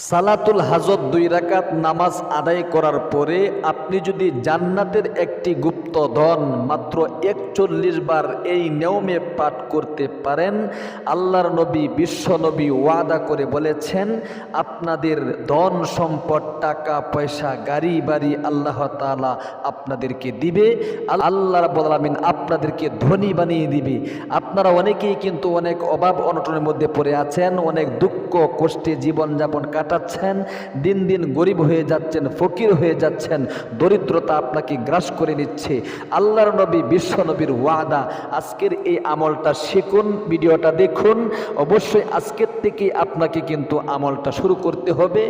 সালাতুল হাজত দুই রাকাত নামাজ আদায় করার পরে আপনি যদি জান্নাতের একটি গুপ্ত ধন মাত্র একচল্লিশ বার এই নিয়মে পাঠ করতে পারেন, আল্লাহর নবী, বিশ্ব নবী ওয়াদা করে বলেছেন, আপনাদের ধন সম্পদ, টাকা, পয়সা, গাড়ি বাড়ি আল্লাহ তাআলা আপনাদেরকে দিবে আল- আল্লাহ রাব্বুল আলামিন আপনাদেরকে ধনী বানিয়ে দিবে। আপনারা অনেকেই কিন্তু অনেক অভাব অনটনের মধ্যে পড়ে আছেন, অনেক দুঃখ, কষ্টে জীবনযাপন কাটাচ্ছেন দিন দিন গরিব হয়ে যাচ্ছেন, ফকির হয়ে যাচ্ছেন, দরিদ্রতা আপনাকে গ্রাস করে নিচ্ছে। আল্লাহর নবী, বিশ্ব নবীর ওয়াদা। আজকের এই আমলটা শিখুন, ভিডিওটা দেখুন। অবশ্যই আজকের থেকে আপনাকে কিন্তু আমলটা শুরু করতে হবে।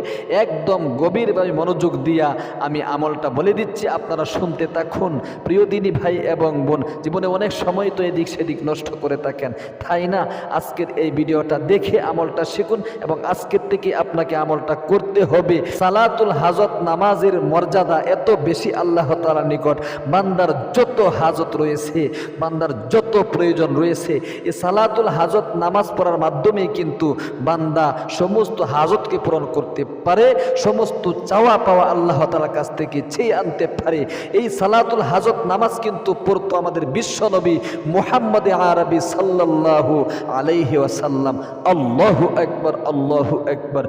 একদম গভীরভাবে মনোযোগ দিয়া আমি আমলটা বলে দিচ্ছি, আপনারা শুনতে থাকুন। প্রিয় দিনী ভাই এবং বোন, জীবনে অনেক সময় তো এদিক সেদিক নষ্ট করে থাকেন। তাই না? আজকের এই ভিডিওটা দেখে আমলটা শিখুন এবং আজকের থেকে আপনাকে আমলটা করতে হবে। সালাতুল হাজত নামাজের মর্যাদা এত বেশি আল্লাহ তাআলার নিকট। বান্দার যত হাজত রয়েছে, বান্দার যত প্রয়োজন রয়েছে, এই সালাতুল হাজত নামাজ পড়ার মাধ্যমেই কিন্তু বান্দা সমস্ত হাজতকে পূরণ করতে পারে, সমস্ত চাওয়া পাওয়া আল্লাহ তাআলার কাছ থেকে চেয়ে আনতে পারে। এই সালাতুল হাজত নামাজ কিন্তু পড়তো আমাদের বিশ্বনবী মুহাম্মদ আরবি সাল্লাল্লাহু আলাইহি ওয়াসাল্লাম। আল্লাহু আকবার আল্লাহু আকবার।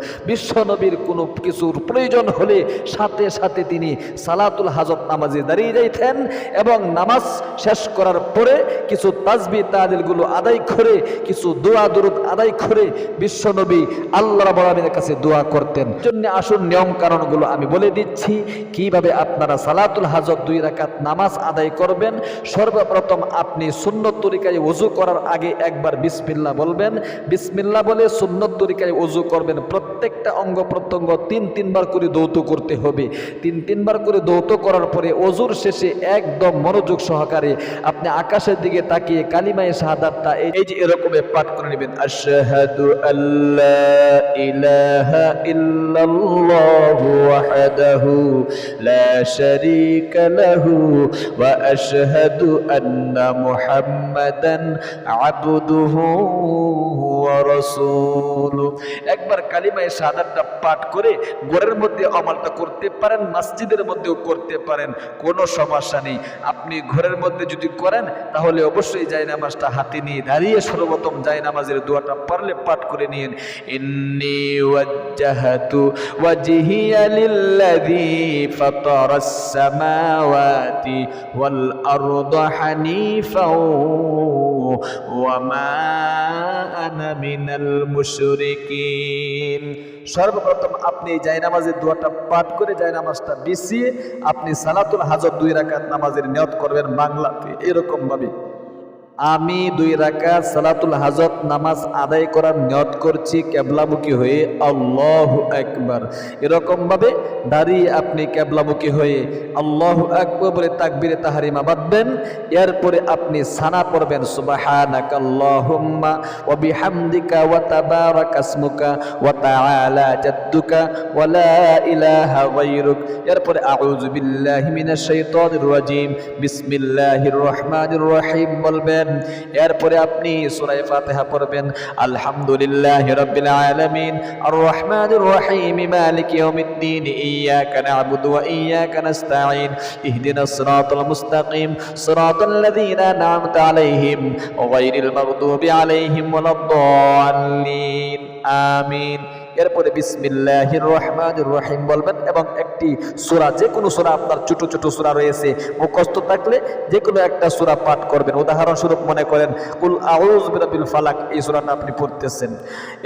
বিশ্বনবীর কোনো কিছুর প্রয়োজন হলে সাথে সাথে তিনি সালাতুল হাজত নামাজে দাঁড়িয়ে যাইতেন এবং নামাজ শেষ করার পরে কিছু তাজবি তাদিলগুলো আদায় করে, কিছু দোয়া দুরুদ আদায় করে বিশ্বনবী আল্লাহ রাব্বুল কাছে দোয়া করতেন। জন্য আসুন নিয়ম কারণগুলো আমি বলে দিচ্ছি, কীভাবে আপনারা সালাতুল হাজত দুই রাকাত নামাজ আদায় করবেন? সর্বপ্রথম আপনি সুন্নত তরিকায় ওযু করার আগে একবার বিসমিল্লাহ বলবেন। বিসমিল্লাহ বলে সুন্নত তরিকায় ওযু করবেন প্রত্যেকটা অঙ্গ প্রত্যঙ্গ তিন তিনবার করে দৌত করতে হবে। তিন তিনবার করে দৌত করার পরে অজুর শেষে একদম মনোযোগ সহকারে আপনি আকাশের দিকে তাকিয়ে কালিমায়ে শাহাদাতটা এই যে এরকম পাঠ করে নেবেন। একবার কালিমায়ে শাহাদাতটা পাঠ করে ঘরের মধ্যে আমলটা করতে পারেন, মসজিদের মধ্যেও করতে পারেন, কোনো সমস্যা নেই। আপনি ঘরের মধ্যে যদি করেন, তাহলে অবশ্যই জায় নামাজটা হাতে নিয়ে দাঁড়িয়ে সর্বপ্রথম জায় নামাজের দোয়াটা পারলে পাঠ করে নিন। ইন্নি ওয়াজ্জাহাতু ওয়াজহিয়া লিল্লাযী ফাতারাস সামাওয়াতি ওয়াল আরদা হানিফাও। মিনাল সর্বপ্রথম আপনি জায়নামাজের দোয়াটা পাঠ করে জায়নামাজটা বিছিয়ে আপনি সালাতুল হাজত দুই রাকাত নামাজের নিয়ত করবেন বাংলাতে। এরকম ভাবে আমি দুই রাকা সালাতুল হাজত নামাজ আদায় করার নিয়ত করছি, কেবলামুখী হয়ে আল্লাহ একবার এরকমভাবে দাঁড়িয়ে আপনি কেবলামুখী হয়ে আল্লাহ আকবর বলে তাকবিরে তাহারিমা বাঁধবেন, এরপরে আপনি সানা পড়বেন সুবাহানাকা আল্লাহুম্মা ওয়া বিহামদিকা ওয়া তাবারাকা ইসমুকা ওয়া তাআলা জাদ্দুকা ওয়া লা ইলাহা গায়রুক। এরপরে আউযু বিল্লাহি মিনাশ রহিম বলবেন এরপরে আপনি সূরা ফাতিহা পড়বেন। আলহামদুলিল্লাহি রাব্বিল আলামিন। আর রহমানির রহিম। মালিকি ইয়াউমিদ্দিন। ইয়াকা না'বুদু ওয়া ইয়াকা নাস্তাঈন। ইহদিনাস সিরাতাল মুস্তাকিম। সিরাতাল লাযীনা আন'আমতা আলাইহিম। গায়রিল মাগদুবি আলাইহিম ওয়ালাদ-দাল্লিন আমিন। এরপরে বিসমিল্লাহির রহমানির রহিম বলবেন, এবং একটি সূরা যে কোনো সূরা আপনার ছোট ছোট সূরা রয়েছে, মুখস্থ থাকলে যে কোনো একটা সূরা পাঠ করবেন। উদাহরণস্বরূপ মনে করেন, কুল আউযু বিরাব্বিল ফালাক এই সূরাটা আপনি পড়তেছেন।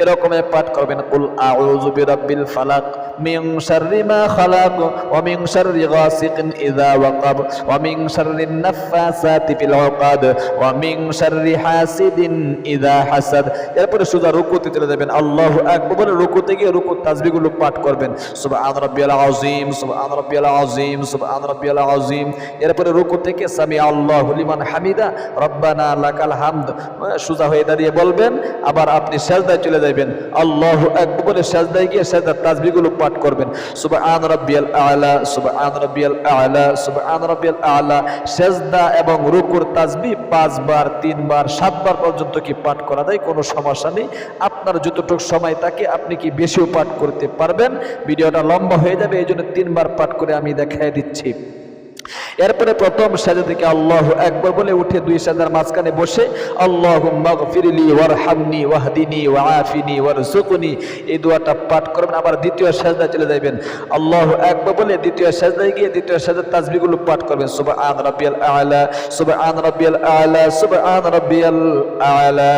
এরকম পাঠ করবেন, কুল আউযু বিরাব্বিল ফালাক মিন শাররি মা খালাক ওয়া মিন শাররি গাসিকিন ইযা ওয়াকাব ওয়া মিন শাররিন নাফাসাতি ফিল উকাদ ওয়া মিন শাররি হাসিদিন ইযা হাসাদ। এরপরে সোজা রুকুতে চলে যাবেন, আল্লাহু আকবার বলে রুকুতে গিয়ে রুকু তাসবিহগুলো পাঠ করবেন। সুবহান রাব্বিয়াল আযীম, সুবহান রাব্বিয়াল আযীম, সুবহান রাব্বিয়াল আযীম। এরপরে রুকু থেকে সামি আল্লাহু লিমান হামিদা, রব্বানা লাকাল হামদ। সোজা হয়ে দাঁড়িয়ে বলবেন, আবার আপনি সেজদায় চলে যাবেন আল্লাহু আকবার বলে সেজদায় গিয়ে সেজদার তাসবিহগুলো পাঠ করবেন। সুবহান রাব্বিয়াল আ'লা, সুবহান রাব্বিয়াল আ'লা, সুবহান রাব্বিয়াল আ'লা। সেজদা এবং রুকুর তাজবি পাঁচবার, তিনবার, সাতবার পর্যন্ত কি পাঠ করা যায়? কোনো সমস্যা নেই। আপনার যতটুকু সময় থাকে, আপনি কি কি বেশিও পাঠ করতে পারবেন? ভিডিওটা লম্বা হয়ে যাবে, এই জন্য তিনবার পাঠ করে আমি দেখাই দিচ্ছি। এরপরে প্রথম সাজা থেকে আল্লাহ একবার বলে উঠে দুই সাজার মাঝখানে বসে আল্লাহ মাগফিরলি ওয়ারহামনি ওয়াহদিনি ওয়াআফিনি ওয়ারজুকনি এই দোয়াটা পাঠ করবেন, আবার দ্বিতীয় সাজদা চলে যাবেন আল্লাহ একবার বলে দ্বিতীয় সাজদায় গিয়ে দ্বিতীয় সাজার তাসবিহগুলো পাঠ করবেন, সুবহান রাব্বিয়াল আলা, সুবহান রাব্বিয়াল আলা, সুবহান রাব্বিয়াল আলা।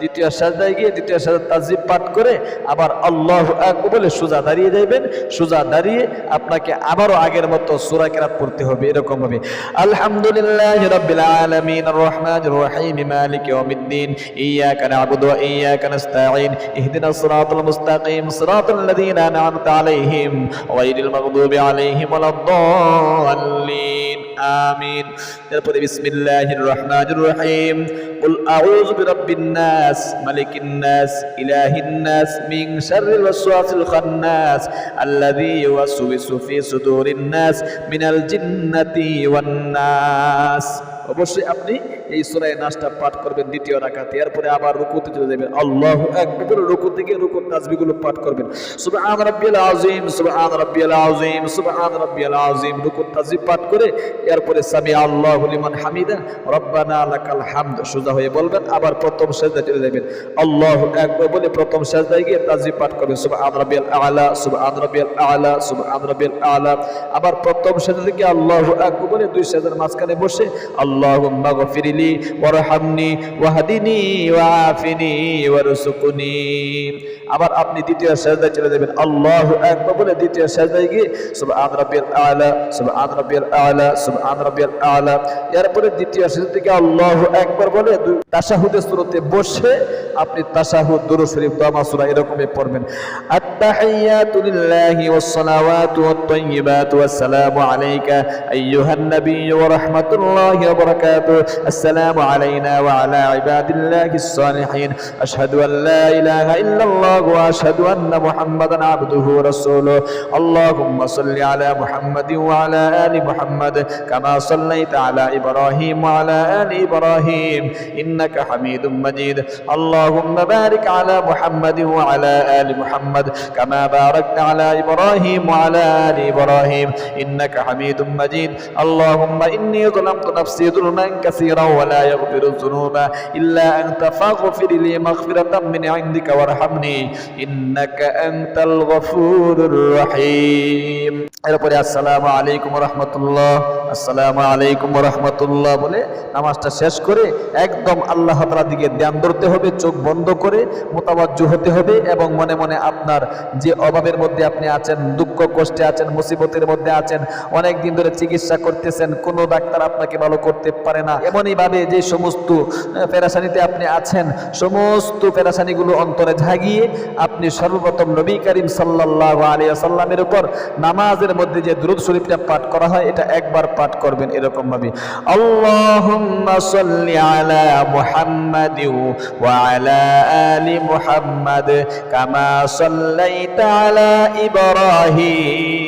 দ্বিতীয় সাজদায় গিয়ে দ্বিতীয় সাজার তাসবিহ পাঠ করে আবার আল্লাহ একবার বলে সোজা দাঁড়িয়ে যাবেন সোজা দাঁড়িয়ে আপনাকে আবারও আগের মতো সূরা কেরাত পড়তে হবে এরকম ভাবে আলহামদুলিল্লাহ রাব্বিল আলামিন আর রহমানির রহিম মালিক ইয়াউমিদ্দিন ইয়াকা না'বুদু ওয়া ইয়াকা নাস্তাঈন ইহদিনাস সিরাতাল মুস্তাকিম সিরাতাল লাযীনা আন'আমতা আলাইহিম গায়রিল মাগদুবি আলাইহিম ওয়ালাদ-দাল্লিন আমিন এরপরে বিসমিল্লাহির রহমানির রহিম قل أعوذ برب الناس ملك الناس إله الناس من شر الوسواس الخناس الذي يوسوس في صدور الناس من الجنة والناس অবশ্যই আপনি এই সূরায়ে নাচটা পাঠ করবেন দ্বিতীয় রাকাতে। এরপরে আবার রুকুতে চলে যাবেন। আল্লাহু আকবার রুকু থেকে রুকুর তাসবিহগুলো পাঠ করবেন। সুবহান রাব্বিয়াল আযীম, সুবহান রাব্বিয়াল আযীম, সুবহান রাব্বিয়াল আযীম। রুকুর তাসবিহ পাঠ করে এরপরে সামি আল্লাহু লিমান হামিদা, রব্বানা লাকাল হামদ। সোজা হয়ে বলবেন, আবার প্রথম সেজদা চলে যাবেন। আল্লাহু আকবার বলে প্রথম সেজদায় গিয়ে তাসবিহ পাঠ করবেন। সুবহান রাব্বিয়াল আলা, সুবহান রাব্বিয়াল আলা, সুবহান রাব্বিয়াল আলা। আবার প্রথম সেজদা থেকে আল্লাহু আকবার বলে দুই সেজদার মাঝখানে বসে আল্লাহুম্মা গফিরলি ওয়ারহামনি ওয়াহদিনি ওয়াআফিনি ওয়ারযুকনি আবার আপনি দ্বিতীয় সেজদায় চলে যাবেন। আল্লাহু আকবার বলে দ্বিতীয় সেজদায় গিয়ে সুবহান রাব্বিয়াল আলা, সুবহান রাব্বিয়াল আলা, সুবহান রাব্বিয়াল আলা। এরপরে দ্বিতীয় সেজদা থেকে আল্লাহু আকবার বলে তাশাহুদের শুরুতে বসে আপনি তাশাহুদ দুরূদ শরীফ দোয়া সূরা এরকমই পড়বেন। আত্তাহিয়াতু লিল্লাহি ওয়াস সালাওয়াতু ওয়াত তাইয়্যিবাতু ওয়াসসালামু আলাইকা আইয়ুহান নাবিয়্যু ওয়া রাহমাতুল্লাহি ওয়া وبركاته. السلام علينا وعلى عباد الله الصالحين. أشهد أن لا إله إلا الله وأشهد أن محمدا عبده رسوله اللهم صل على محمد وعلى آل محمد كما صليت على إبراهيم وعلى آل إبراهيم. إنك حميد مجيد. اللهم بارك على محمد وعلى آل محمد كما باركت على إبراهيم وعلى آل إبراهيم. إنك حميد مجيد. اللهم إني ظلمت نفسي এরপরে আলাইকুম আলাইকুম বলে নামাজটা শেষ করে একদম আল্লাহ তাআলার দিকে ধ্যান ধরতে হবে, চোখ বন্ধ করে মোতাবাজ্য হতে হবে এবং মনে মনে আপনার যে অভাবের মধ্যে আপনি আছেন, দুঃখ কষ্টে আছেন, মুসিবতের মধ্যে আছেন, অনেক দিন ধরে চিকিৎসা করতেছেন, কোনো ডাক্তার আপনাকে ভালো করতে পারে না। এমনই ভাবে যে সমস্ত পেরেশানিতে আপনি আছেন, সমস্ত পেরেশানিগুলো অন্তরে ঝাগিয়ে আপনি সর্বপ্রথম নবী করিম সাল্লাল্লাহু আলাইহি সাল্লামের উপর নামাজের মধ্যে যে দুরূদ শরীফটা পাঠ করা হয়, এটা একবার পাঠ করবেন এরকম ভাবে সাল্লি আলা আলা কামা সাল্লাইতা আলা ইব্রাহিম।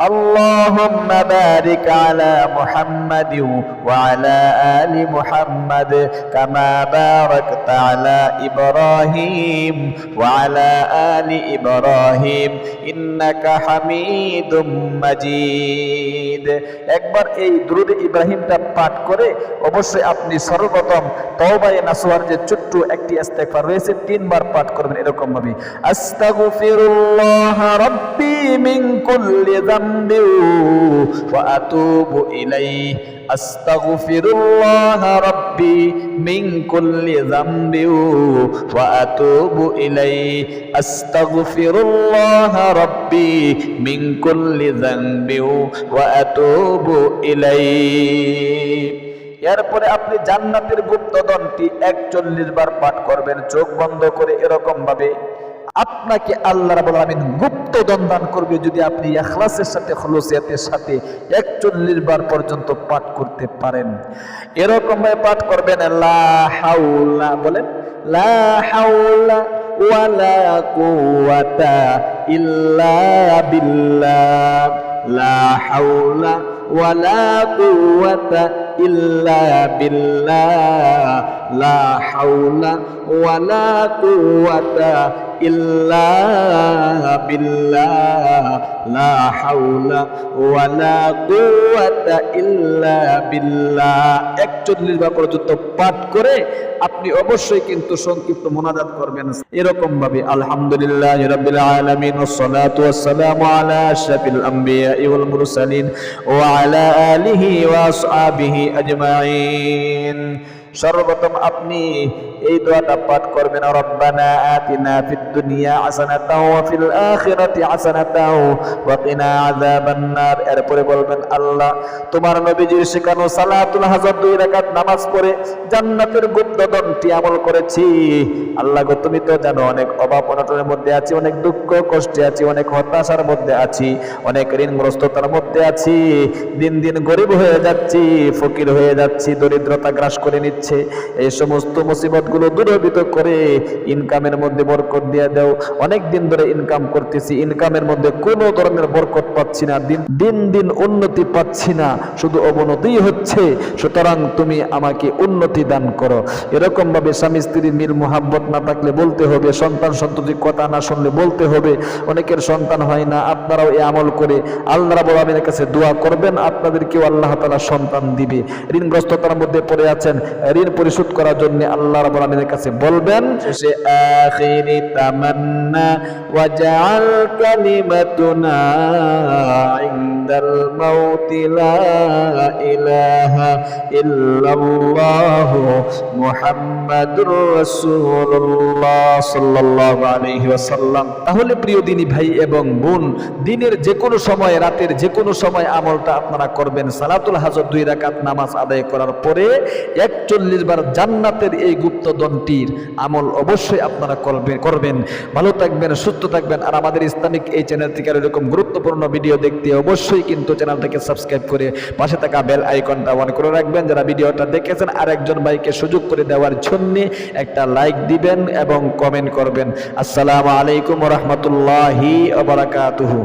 اللهم بارك على محمد وعلى آل محمد كما باركت على إبراهيم وعلى آل إبراهيم إنك حميد مجيد একবার এই দুরুদ ইব্রাহিমটা পাঠ করে অবশ্যই আপনি সর্বপ্রথম তওবায়ে নাসুহার যে ছোট্ট একটি ইস্তেগফার রয়েছে তিনবার পাঠ করবেন এরকম ভাবে আস্তাগফিরুল্লাহ রাব্বি মিন কুল্লি যামবি ওয়া আতুবু ইলাইহি। আস্তাগফিরুল্লাহ রাব্বি মিন এরপরে আপনি জান্নাতের গুপ্তদনটি একচল্লিশ বার পাঠ করবেন, চোখ বন্ধ করে এরকম ভাবে আপনাকে আল্লাহ রাব্বুল আলামিন গুপ্ত দান করবে যদি আপনি এখলাসের সাথে, খলুসিয়াতের সাথে একচল্লিশ বার পর্যন্ত পাঠ করতে পারেন। এরকম ভাবে পাঠ করবেন, লা বলেন, লা ওয়ালা ইল্লা লা ওয়ালা লা ইল্লা বিল্লাহ, লা হাওলা ওয়ালা কুওয়াতা ইল্লা বিল্লাহ। 41 বার পর্যন্ত পাঠ করে, আপনি অবশ্যই কিন্তু সংক্ষিপ্ত মোনাজাত করবেন। এরকম ভাবে আলহামদুলিল্লাহ রাব্বিল আলামিন, ওয়া আলিহি ওয়া আজমাইন। সর্বপ্রথম আপনি এই দোয়াটা পাঠ করবেন, রব্বানা আতিনা ফিদ দুনিয়া হাসানাতাও ওয়া ফিল আখিরাতি হাসানাতাও ওয়া কিনা এরপরে বলবেন, আল্লাহ, তোমার নবীজির শেখানো সালাতুল হাজার দুই রাকাত নামাজ পড়ে জান্নাতের গুপ্ত গুপ্তদনটি আমল করেছি। আল্লাহ গো, তুমি তো জানো অনেক অভাব অনটনের মধ্যে আছি, অনেক দুঃখ কষ্টে আছি, অনেক হতাশার মধ্যে আছি, অনেক ঋণগ্রস্ততার মধ্যে আছি। দিন দিন গরিব হয়ে যাচ্ছি, ফকির হয়ে যাচ্ছি, দরিদ্রতা গ্রাস করে নিচ্ছে। এই সমস্ত মুসিবত গুলো দূরীভূত করে ইনকামের মধ্যে বরকত দিয়ে দাও। অনেক দিন ধরে ইনকাম করতেছি ইনকামের মধ্যে কোনো ধরনের বরকত পাচ্ছি না, দিন দিন দিন উন্নতি পাচ্ছি না, শুধু অবনতিই হচ্ছে, সুতরাং তুমি আমাকে উন্নতি দান করো। এরকম ভাবে স্বামী স্ত্রীর মিল মোহাব্বত না থাকলে বলতে হবে, সন্তান সন্ততির কথা না শুনলে বলতে হবে, অনেকের সন্তান হয় না, আপনারাও এ আমল করে আল্লাহ আলামিনের কাছে দোয়া করবেন, আপনাদেরকেও আল্লাহ তাআলা সন্তান দিবে। ঋণগ্রস্ততার মধ্যে পড়ে আছেন, ঋণ পরিশোধ করার জন্য আল্লাহ রাব্বুল কাছে বলবেন তাহলে প্রিয় দিনী ভাই এবং বোন, দিনের যে কোনো সময়, রাতের যে কোনো সময় আমলটা আপনারা করবেন। সালাতুল হাজর দুই রাকাত নামাজ আদায় করার পরে একচল্লিশ বার জান্নাতের এই গুপ্তদনটির আমল অবশ্যই আপনারা করবেন করবেন। ভালো থাকবেন, সুস্থ থাকবেন। আর আমাদের ইসলামিক এই চ্যানেল থেকে আর এরকম গুরুত্বপূর্ণ ভিডিও দেখতে অবশ্যই কিন্তু চ্যানেলটাকে সাবস্ক্রাইব করে পাশে থাকা বেল আইকনটা অন করে রাখবেন। যারা ভিডিওটা দেখেছেন আর একজন ভাইকে সুযোগ করে দেওয়ার জন্যে একটা লাইক দিবেন এবং কমেন্ট করবেন। আসসালামু আলাইকুম রহমতুল্লাহি বারাকাতুহু।